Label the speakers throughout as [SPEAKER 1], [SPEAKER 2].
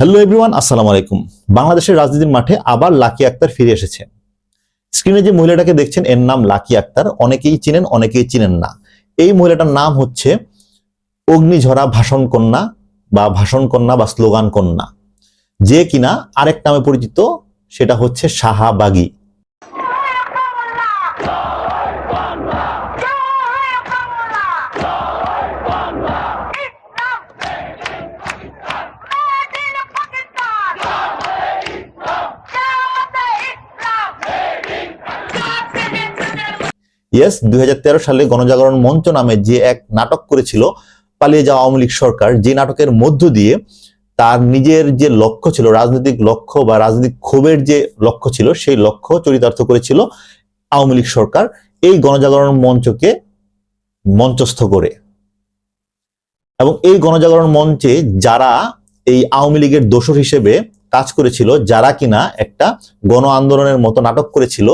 [SPEAKER 1] Hello everyone আসসালামু আলাইকুম। বাংলাদেশের রাজনীতির মাঠে আবার লাকি আক্তার ফিরে এসেছে। স্ক্রিনে যে মহিলাটাকে দেখছেন, এর নাম লাকি আক্তার। অনেকেই চিনেন অনেকেই চিনেন না। এই মহিলাটার নাম হচ্ছে অগ্নিঝরা ভাষণ কন্যা বা ভাষণ কন্যা বা স্লোগান কন্যা। যে কিনা আরেক নামে পরিচিত, সেটা হচ্ছে শাহাবাগী ইয়েস দুই সালে গণজাগরণ মঞ্চ নামে যে এক নাটক করেছিল পালিয়ে যাওয়া আওয়ামী লীগ সরকার, যে নাটকের মধ্য দিয়ে তার নিজের যে লক্ষ্য ছিল, রাজনৈতিক লক্ষ্য বা রাজনৈতিক ক্ষোভের যে লক্ষ্য ছিল, সেই লক্ষ্য চরিতার্থ করেছিল আওয়ামী লীগ সরকার এই গণজাগরণ মঞ্চকে মঞ্চস্থ করে। এবং এই গণজাগরণ মঞ্চে যারা এই আওয়ামী লীগের দোষর হিসেবে কাজ করেছিল, যারা কিনা একটা গণ আন্দোলনের মতো নাটক করেছিল,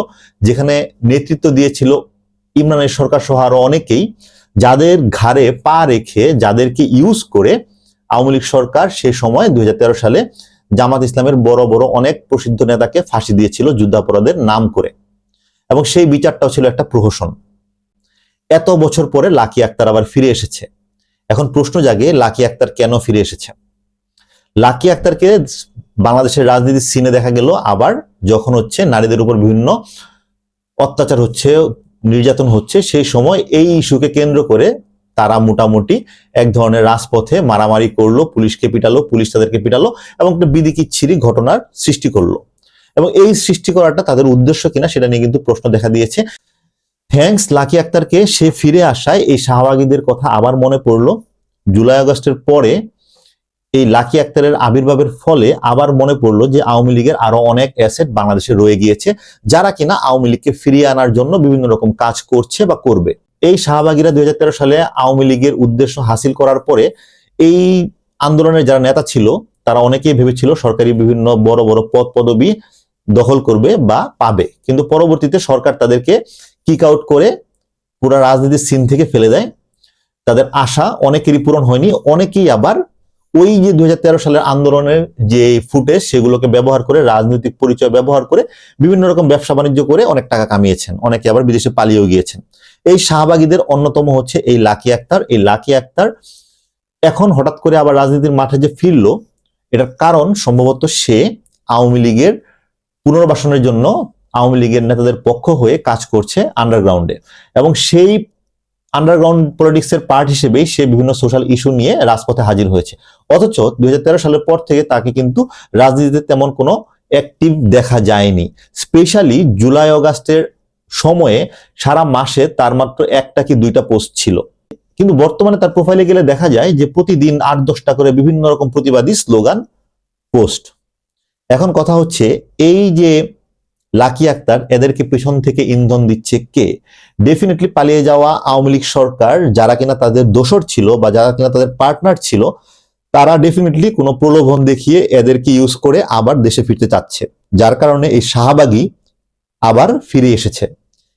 [SPEAKER 1] যেখানে নেতৃত্ব দিয়েছিল ইমরানের সরকার সহ আরও অনেকেই যাদের ঘাড়ে পা রেখে যাদেরকে ইউজ করে আওয়ামী লীগ সরকার সে সময় দুই সালে জামাত ইসলামের বড় বড় অনেক প্রসিদ্ধ নেতাকে ফাঁসি দিয়েছিল যুদ্ধাপরাধের নাম করে। এবং সেই বিচারটাও ছিল একটা প্রহসন। এত বছর পরে লাকি আক্তার আবার ফিরে এসেছে। এখন প্রশ্ন জাগে, লাকি আক্তার কেন ফিরে এসেছে? লাকি আক্তারকে বাংলাদেশের রাজনীতির সিনে দেখা গেল আবার যখন হচ্ছে নারীদের উপর বিভিন্ন অত্যাচার হচ্ছে নির্যাতন হচ্ছে, সেই সময় এই ইস্যুকে কেন্দ্র করে তারা মোটামুটি এক ধরনের রাজপথে মারামারি করল, পুলিশকে পিটালো, পুলিশ তাদেরকে পিটালো এবং একটা বিদিকিচ্ছিরি ঘটনার সৃষ্টি করল। এবং এই সৃষ্টি করাটা তাদের উদ্দেশ্য কিনা সেটা নিয়ে কিন্তু প্রশ্ন দেখা দিয়েছে। থ্যাঙ্কস লাকি আক্তারকে সে ফিরে আসায় এই শাহবাগীদের কথা আবার মনে পড়ল। জুলাই আগস্টের পরে এই লাকি আক্তারের আবির্ভাবের ফলে আবার মনে পড়ল যে আওয়ামী লীগের আরও অনেক অ্যাসেট বাংলাদেশে রয়ে গিয়েছে, যারা কিনা আওয়ামী লীগকে ফিরিয়ে আনার জন্য বিভিন্ন রকম কাজ করছে বা করবে। এই শাহবাগীরা দুই সালে আওয়ামী লীগের উদ্দেশ্য হাসিল করার পরে এই আন্দোলনের যারা নেতা ছিল, তারা অনেকেই ভেবেছিল সরকারি বিভিন্ন বড় বড় পদ পদবি দখল করবে বা পাবে। কিন্তু পরবর্তীতে সরকার তাদেরকে কিক আউট করে পুরা রাজনীতির সিন থেকে ফেলে দেয়। তাদের আশা অনেকেরই পূরণ হয়নি, অনেকেই আবার ওই যে দুই সালের আন্দোলনের যে ফুটেজ, সেগুলোকে ব্যবহার করে, রাজনৈতিক পরিচয় ব্যবহার করে, বিভিন্ন রকম ব্যবসা বাণিজ্য করে অনেক টাকা কামিয়েছেন। অনেকে আবার বিদেশে পালিয়েও গিয়েছেন। এই শাহবাগীদের অন্যতম হচ্ছে এই লাকি আক্তার। এই লাকি আক্তার এখন হঠাৎ করে আবার রাজনীতির মাঠে যে ফিরলো, এটার কারণ সম্ভবত সে আওয়ামী লীগের পুনর্বাসনের জন্য আওয়ামী লীগের নেতাদের পক্ষ হয়ে কাজ করছে আন্ডারগ্রাউন্ডে এবং সেই আন্ডারগ্রাউন্ড পলিটিক্সের পার্ট হিসেবেই সে বিভিন্ন সোশ্যাল ইস্যু নিয়ে রাজপথে হাজির হয়েছে। অথচ দুই হাজার তেরো সালের পর থেকে তাকে কিন্তু রাজনীতিতে তেমন কোনো অ্যাক্টিভ দেখা যায়নি। স্পেশালি জুলাই অগাস্টের সময়ে সারা মাসে তার মাত্র একটা কি দুইটা পোস্ট ছিল। কিন্তু বর্তমানে তার প্রোফাইলে গেলে দেখা যায় যে প্রতিদিন আট, দশটা করে বিভিন্ন রকম প্রতিবাদী স্লোগান পোস্ট এখন কথা হচ্ছে এই যে লাকি আক্তার, এদেরকে পেছন থেকে ইন্ধন দিচ্ছে কে? ডেফিনেটলি পালিয়ে যাওয়া আওয়ামী লীগ সরকার, যারা কিনা তাদের দোসর ছিল বা যারা কিনা তাদের পার্টনার ছিল, তারা ডেফিনেটলি কোনো প্রলোভন দেখিয়ে এদেরকে ইউজ করে আবার দেশে ফিরতে চাচ্ছে। যার কারণে এই শাহবাগী আবার ফিরে এসেছে।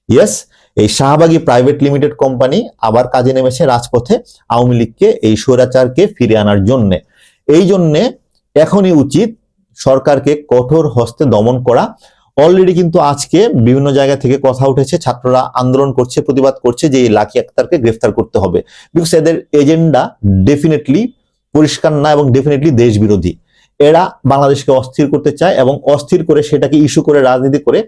[SPEAKER 1] ইয়েস এই শাহবাগী প্রাইভেট লিমিটেড কোম্পানি আবার কাজে নেমেছে রাজপথে আওয়ামী লীগকে, এই স্বৈরাচারকে ফিরে আনার জন্যে। এই জন্যে এখনই উচিত সরকারকে কঠোর হস্তে দমন করা অলরেডি কিন্তু আজকে বিভিন্ন জায়গা থেকে কথা উঠেছে, ছাত্ররা আন্দোলন করছে, প্রতিবাদ করছে যে এই লাকি আক্তারকে গ্রেফতার করতে হবে। বিকজ এদের এজেন্ডা ডেফিনেটলি পরিষ্কার না এবং ডেফিনেটলি দেশ বিরোধী এরা বাংলাদেশকে অস্থির করতে চায় এবং অস্থির করে সেটাকে ইস্যু করে, রাজনীতি করে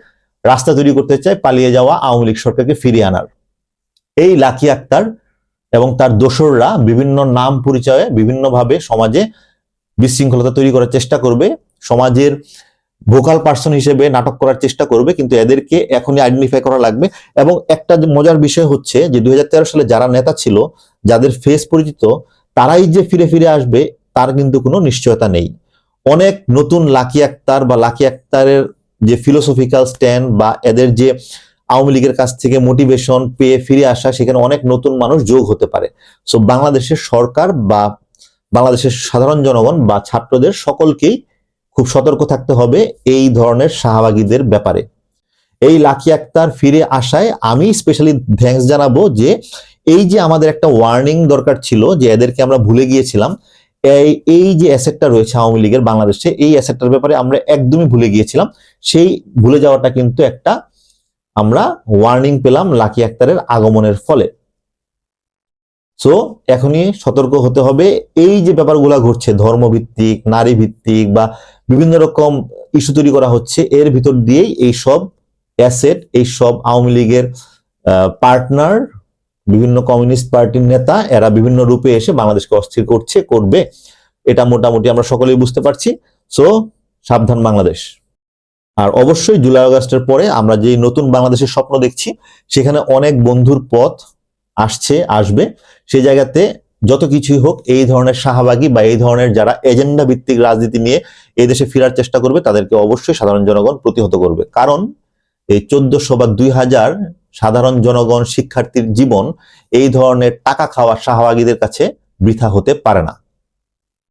[SPEAKER 1] রাস্তা তৈরি করতে চায়, পালিয়ে যাওয়া আওয়ামী লীগ সরকারকে ফিরিয়ে আনার। এই লাকি আক্তার এবং তার দোসররা বিভিন্ন নাম পরিচয়ে বিভিন্নভাবে সমাজে বিশৃঙ্খলতা তৈরি করার চেষ্টা করবে। সমাজের ভোকাল পার্সন হিসেবে নাটক করার চেষ্টা করবে, কিন্তু এদেরকে এখনই আইডেন্টিফাই করা লাগবে। এবং একটা মজার বিষয় হচ্ছে যে, দুই সালে যারা নেতা ছিল, যাদের ফেস পরিচিত, তারাই যে ফিরে ফিরে আসবে, তার কিন্তু কোনো নিশ্চয়তা নেই। অনেক নতুন লাকি আক্তার বা লাকি আক্তারের যে ফিলোসফিক্যাল স্ট্যান্ড বা এদের যে আওয়ামী লীগের কাছ থেকে মোটিভেশন পেয়ে ফিরে আসা, সেখানে অনেক নতুন মানুষ যোগ হতে পারে। সো বাংলাদেশের সরকার বা বাংলাদেশের সাধারণ জনগণ বা ছাত্রদের সকলকেই খুব সতর্ক থাকতে হবে এই ধরনের শাহবাগীদের ব্যাপারে। এই লাকি আক্তার ফিরে আসায় আমি স্পেশালি থ্যাঙ্কস জানাব যে এই যে আমাদের একটা ওয়ার্নিং দরকার ছিল যে এদেরকে আমরা ভুলে গিয়েছিলাম, এই এই যে অ্যাসেটটা রয়েছে আওয়ামী লীগের বাংলাদেশে, এই অ্যাসেটটার ব্যাপারে আমরা একদমই ভুলে গিয়েছিলাম। সেই ভুলে যাওয়াটা কিন্তু একটা আমরা ওয়ার্নিং পেলাম লাকি আক্তারের আগমনের ফলে। সো এখনই সতর্ক হতে হবে। এই যে ব্যাপারগুলো ঘটছে, ধর্মভিত্তিক নারী ভিত্তিক বা বিভিন্ন রকম ইস্যু তৈরি করা হচ্ছে, এর ভিতর দিয়েই এই সব অ্যাসেট এই সব আওয়ামী লীগের পার্টনার বিভিন্ন কমিউনিস্ট পার্টির নেতা, এরা বিভিন্ন রূপে এসে বাংলাদেশকে অস্থির করছে, করবে। এটা মোটামুটি আমরা সকলেই বুঝতে পারছি। সো সাবধান বাংলাদেশ। আর অবশ্যই জুলাই আগস্টের পরে আমরা যে নতুন বাংলাদেশের স্বপ্ন দেখছি, সেখানে অনেক বন্ধুর পথ আসছে, আসবে, সেই জায়গাতে যত কিছুই হোক এই ধরনের শাহবাগী বা এই ধরনের যারা এজেন্ডা ভিত্তিক রাজনীতি নিয়ে এই দেশে ফেরার চেষ্টা করবে, তাদেরকে অবশ্যই সাধারণ জনগণ প্রতিহত করবে। কারণ এই চোদ্দশো বা দুই হাজার সাধারণ জনগণ শিক্ষার্থীর জীবন এই ধরনের টাকা খাওয়া শাহবাগীদের কাছে বৃথা হতে পারে না।